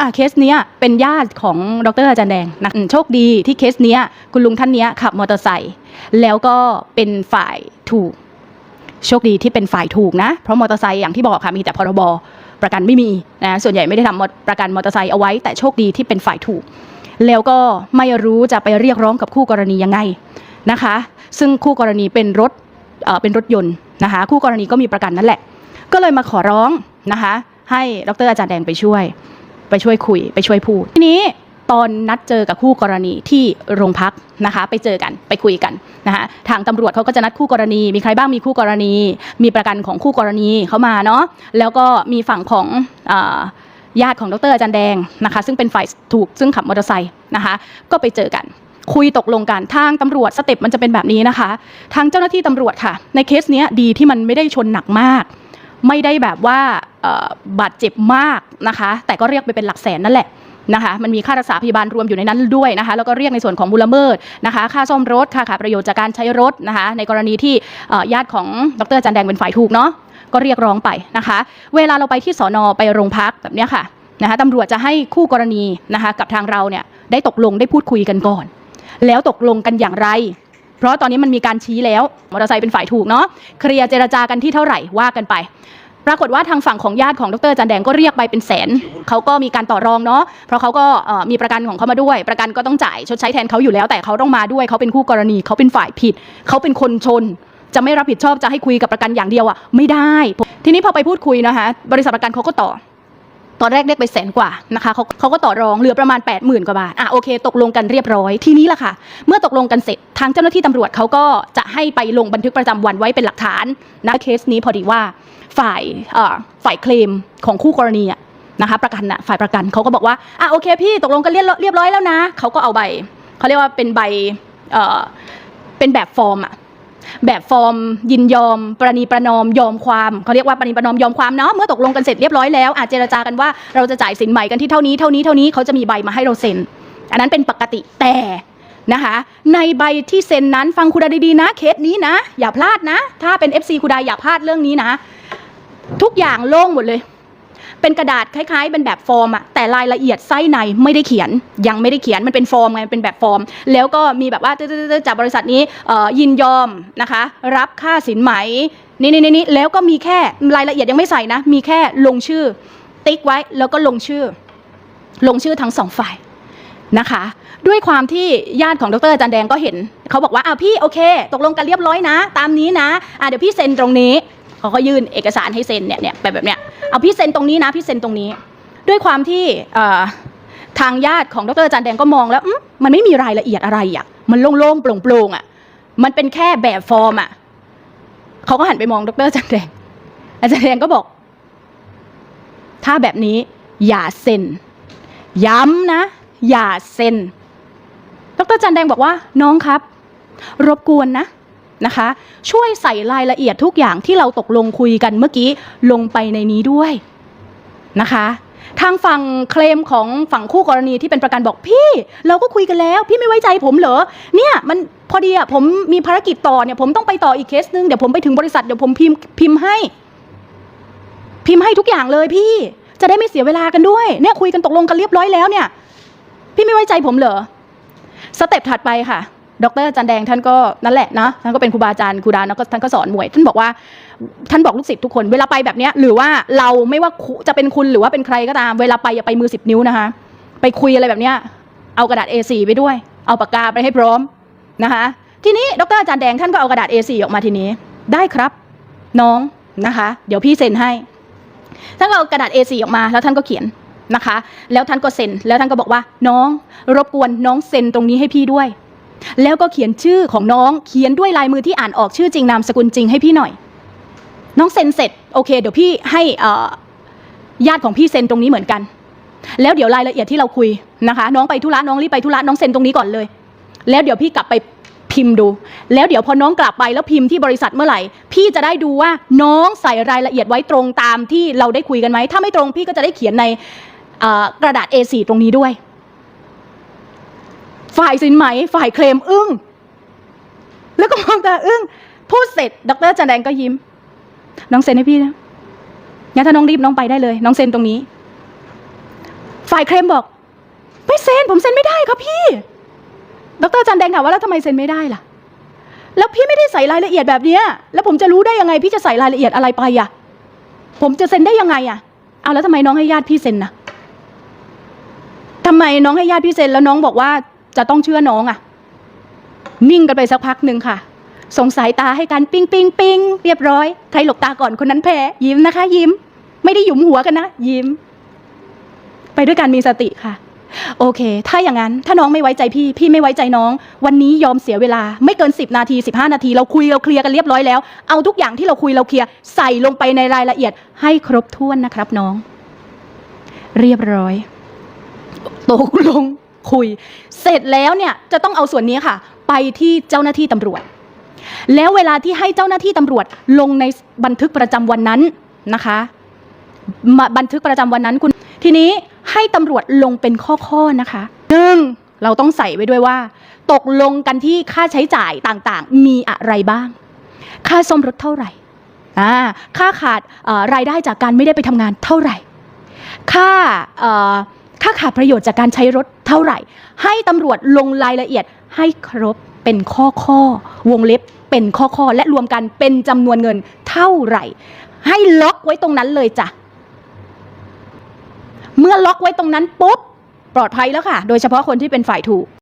อะเคสเนี้ยเป็นญาติของดรอาจารย์แดงนะโชคดีที่เคสเนี้ยคุณลุงท่านเนี้ยขับมอเตอร์ไซค์แล้วก็เป็นฝ่ายถูก โชคดีที่เป็นฝ่ายถูกนะ เพราะมอเตอร์ไซค์อย่างที่บอกค่ะมีแต่พรบประกันไม่มีนะส่วนใหญ่ไม่ได้ทำประกันมอเตอร์ไซค์เอาไว้ แต่โชคดีที่เป็นฝ่ายถูก แล้วก็ไม่รู้จะไปเรียกร้องกับคู่กรณียังไงนะคะ ซึ่งคู่กรณีเป็นรถเป็นรถยนต์นะคะคู่กรณีก็มีประกันนั่นแหละ ก็เลยมาขอร้องนะคะให้ดรอาจารย์แดงไปช่วย ไปช่วยคุยไปช่วยพูดทีนี้ตอนนัดเจอกับคู่กรณีที่โรงพักนะคะ ไปเจอกันไปคุยกันนะคะทางตำรวจเขาก็จะนัดคู่กรณี มีใครบ้างมีคู่กรณี มีประกันของคู่กรณีเขามาเนาะแล้วก็มีฝั่งของญาติของดรอาจารย์แดงนะคะ ซึ่งเป็นฝ่ายถูกซึ่งขับมอเตอร์ไซค์นะคะ ก็ไปเจอกัน คุยตกลงกันทางตำรวจสเต็ปมันจะเป็นแบบนี้นะคะ ทางเจ้าหน้าที่ตำรวจค่ะ ในเคสเนี้ยดีที่มันไม่ได้ชนหนักมาก ไม่ได้แบบว่าบาดเจ็บมากนะคะ แต่ก็เรียกไปเป็นหลักแสนนั่นแหละนะคะมันมีค่ารักษาพยาบาลรวมอยู่ในนั้นด้วยนะคะแล้วก็เรียกในส่วนของมูลละเมิดนะคะ ค่าซ่อมรถค่าขาประโยชน์จากการใช้รถนะคะ ในกรณีที่ญาติของดรจันแดงเป็นฝ่ายถูกเนาะก็เรียกร้องไปนะคะ เวลาเราไปที่สอนอไปโรงพักแบบนี้ค่ะนะคะตำรวจจะให้คู่กรณีนะคะกับทางเราเนี่ยได้ตกลงได้พูดคุยกันก่อน แล้วตกลงกันอย่างไร เพราะตอนนี้มันมีการชี้แล้วมอเตอร์ไซค์เป็นฝ่ายถูกเนาะเคลียร์เจรจากันที่เท่าไหร่ว่ากันไป ปรากฏว่าทางฝั่งของญาติของดรจันแดงก็เรียกไปเป็นแสนเขาก็มีการต่อรองเนาะเพราะเขาก็มีประกันของเขามาด้วย ประกันก็ต้องจ่ายชดใช้แทนเขาอยู่แล้วแต่เขาต้องมาด้วยเขาเป็นคู่กรณีเขาเป็นฝ่ายผิดเขาเป็นคนชนจะไม่รับผิดชอบจะให้คุยกับประกันอย่างเดียวอะไม่ได้ ทีนี้พอไปพูดคุยนะคะบริษัทประกันเขาก็ต่อ ตอนแรกเรียกไปแสนกว่านะคะเขาเขาก็ต่อรองเหลือประมาณ 8 0,000 กว่าบาทอะโอเค ตกลงกันเรียบร้อยทีนี้ล่ะค่ะ เมื่อตกลงกันเสร็จทางเจ้าหน้าที่ตำรวจเขาก็จะให้ไปลงบันทึกประจำวันไว้เป็นหลักฐานนะเคสนี้พอดีว่าฝ่ายฝ่ายเคลมของคู่กรณีอะนะคะประกันอะฝ่ายประกันเขาก็บอกว่าอะโอเคพี่ตกลงกันเรียบร้อยแล้วนะเขาก็เอาใบเขาเรียกว่าเป็นใบเอ่อเป็นแบบฟอร์มอะ แบบฟอร์มยินยอม ประนีประนอมยอมความเขาเรียกว่าประนีประนอมยอมความเนาะเมื่อตกลงกันเสร็จเรียบร้อยแล้วอาจเจรจากันว่าเราจะจ่ายสินใหม่กันที่เท่านี้เท่านี้เท่านี้เขาจะมีใบมาให้เราเซ็น อันนั้นเป็นปกติแต่นะคะในใบที่เซ็นนั้นฟังคุณดาดีๆนะเคสนี้นะ อย่าพลาดนะ ถ้าเป็น FC คุณดาอย่าพลาดเรื่องนี้นะ ทุกอย่างโล่งหมดเลย เป็นกระดาษคล้ายๆ เป็นแบบฟอร์มอะแต่รายละเอียดไส้ในไม่ได้เขียน ยังไม่ได้เขียนมันเป็นฟอร์มไงมันเป็นแบบฟอร์ม แล้วก็มีแบบว่าจากบริษัทนี้ยินยอมนะคะ รับค่าสินไหมนี่นี่นี่แล้วก็มีแค่รายละเอียดยังไม่ใส่นะ มีแค่ลงชื่อ ติ๊กไว้แล้วก็ลงชื่อ ลงชื่อทั้งสองฝ่ายนะคะ ด้วยความที่ญาติของดรอาจารย์แดงก็เห็น เขาบอกว่าอ้าวพี่โอเค ตกลงกันเรียบร้อยนะ ตามนี้นะอะเดี๋ยวพี่เซ็นตรงนี้เขาก็ยื่นเอกสารให้เซ็นเนี่ยเนี่ยแบบเนี้ย เอาพี่เซ็นตรงนี้นะพี่เซ็นตรงนี้ ด้วยความที่ทางญาติของดรจารย์แดงก็มองแล้วมมันไม่มีรายละเอียดอะไรอะมันโล่งๆโปร่งๆอะ มันเป็นแค่แบบฟอร์มอะเขาก็หันไปมองดรจารย์แดง อาจารย์แดงก็บอก ถ้าแบบนี้อย่าเซ็น ย้ำนะ อย่าเซ็น ดรจันแดงบอกว่าน้องครับ รบกวนนะ นะคะ ช่วยใส่รายละเอียดทุกอย่างที่เราตกลงคุยกันเมื่อกี้ลงไปในนี้ด้วยนะคะ ทางฝั่งเคลมของฝั่งคู่กรณีที่เป็นประกันบอกพี่ เราก็คุยกันแล้ว พี่ไม่ไว้ใจผมเหรอเนี่ยมันพอดีอะผมมีภารกิจต่อเนี่ยผมต้องไปต่ออีกเคสนึงเดี๋ยวผมไปถึงบริษัทเดี๋ยวผมพิมพ์พิมพ์ให้ พิมพ์ให้ทุกอย่างเลยพี่จะได้ไม่เสียเวลากันด้วยเนี่ยคุยกันตกลงกันเรียบร้อยแล้วเนี่ย พี่ไม่ไว้ใจผมเหรอสเต็ปถัดไปค่ะ ดรจันแดงท่านก็นั่นแหละนะท่านก็เป็นครูบาอาจารย์ครูดาแล้วก็ท่านก็สอนมวย ท่านบอกว่าท่านบอกลูกศิษย์ทุกคนเวลาไปแบบเนี้ยหรือว่าเราไม่ว่าจะเป็นคุณหรือว่าเป็นใครก็ตาม เวลาไปอย่าไปมือสิบนิ้วนะคะ ไปคุยอะไรแบบเนี้ยเอากระดาษ A4 ไปด้วย เอาปากกาไปให้พร้อมนะคะ ทีนี้ดรอาจารย์แดงท่านก็เอากระดาษ A4 ออกมาทีนี้ ได้ครับ น้องนะคะ เดี๋ยวพี่เซ็นให้ท่านก็เอากระดาษ A4 ออกมาแล้วท่านก็เขียนนะคะ แล้วท่านก็เซ็นแล้วท่านก็บอกว่าน้องรบกวนน้องเซ็นตรงนี้ให้พี่ด้วย แล้วก็เขียนชื่อของน้องเขียนด้วยลายมือที่อ่านออกชื่อจริงนามสกุลจริงให้พี่หน่อย น้องเซ็นเสร็จโอเค เดี๋ยวพี่ให้ญาติของพี่เซ็นตรงนี้เหมือนกัน แล้วเดี๋ยวรายละเอียดที่เราคุยนะคะ น้องไปธุระน้องรีบไปธุระน้องเซ็นตรงนี้ก่อนเลย แล้วเดี๋ยวพี่กลับไปพิมพ์ดู แล้วเดี๋ยวพอน้องกลับไปแล้วพิมพ์ที่บริษัทเมื่อไหร่ พี่จะได้ดูว่าน้องใส่รายละเอียดไว้ตรงตามที่เราได้คุยกันไหมถ้าไม่ตรงพี่ก็จะได้เขียนในกระดาษ A4 ตรงนี้ด้วย ฝ่ายสินไหม ฝ่ายเคลมอึ้ง แล้วก็มองตาอึ้ง พูดเสร็จ ดรจันแดงก็ยิ้ม น้องเซ็นให้พี่นะงั้นถ้าน้องรีบน้องไปได้เลย น้องเซ็นตรงนี้ ฝ่ายเคลมบอก ไม่เซ็น ผมเซ็นไม่ได้ครับพี่ ดรจันแดงถามว่าแล้วทำไมเซ็นไม่ได้ล่ะ แล้วพี่ไม่ได้ใส่รายละเอียดแบบเนี้ยแล้วผมจะรู้ได้ยังไง พี่จะใส่รายละเอียดอะไรไปอะ ผมจะเซ็นได้ยังไงอะ เอาแล้วทำไมน้องให้ญาติพี่เซ็นนะทำไมน้องให้ญาติพี่เซ็นแล้วน้องบอกว่า จะต้องเชื่อน้องอะนิ่งกันไปสักพักหนึ่งค่ะส่งสายตาให้กันปิ้งปิ้งปิ้งเรียบร้อย ใครหลบตาก่อนคนนั้นแพ้ ยิ้มนะคะ ยิ้ม ไม่ได้หยุมหัวกันนะ ยิ้ม ไปด้วยกันมีสติค่ะ โอเค ถ้าอย่างนั้น ถ้าน้องไม่ไว้ใจพี่ พี่ไม่ไว้ใจน้อง วันนี้ยอมเสียเวลา ไม่เกิน 10 นาที 15 นาที เราคุยเราเคลียร์กันเรียบร้อยแล้ว เอาทุกอย่างที่เราคุยเราเคลียร์ใส่ลงไปในรายละเอียด ให้ครบถ้วนนะครับน้อง เรียบร้อยตกลง คุย เสร็จแล้วเนี่ยจะต้องเอาส่วนนี้ค่ะ ไปที่เจ้าหน้าที่ตำรวจ แล้วเวลาที่ให้เจ้าหน้าที่ตำรวจลงในบันทึกประจำวันนั้นนะคะมาบันทึกประจำวันนั้นคุณ ทีนี้ให้ตำรวจลงเป็นข้อๆนะคะหนึ่งเราต้องใส่ไว้ด้วยว่า ตกลงกันที่ค่าใช้จ่ายต่างๆ มีอะไรบ้าง ค่าซ่อมรถเท่าไหร่ค่าขาดรายได้จากการไม่ได้ไปทำงานเท่าไหร่ ค่า ถ้าขาดประโยชน์จากการใช้รถเท่าไหร่ ให้ตำรวจลงรายละเอียดให้ครบเป็นข้อข้อ วงเล็บเป็นข้อข้อและรวมกันเป็นจำนวนเงินเท่าไหร่ ให้ล็อกไว้ตรงนั้นเลยจ้ะเมื่อล็อกไว้ตรงนั้นปุ๊บปลอดภัยแล้วค่ะ โดยเฉพาะคนที่เป็นฝ่ายถูก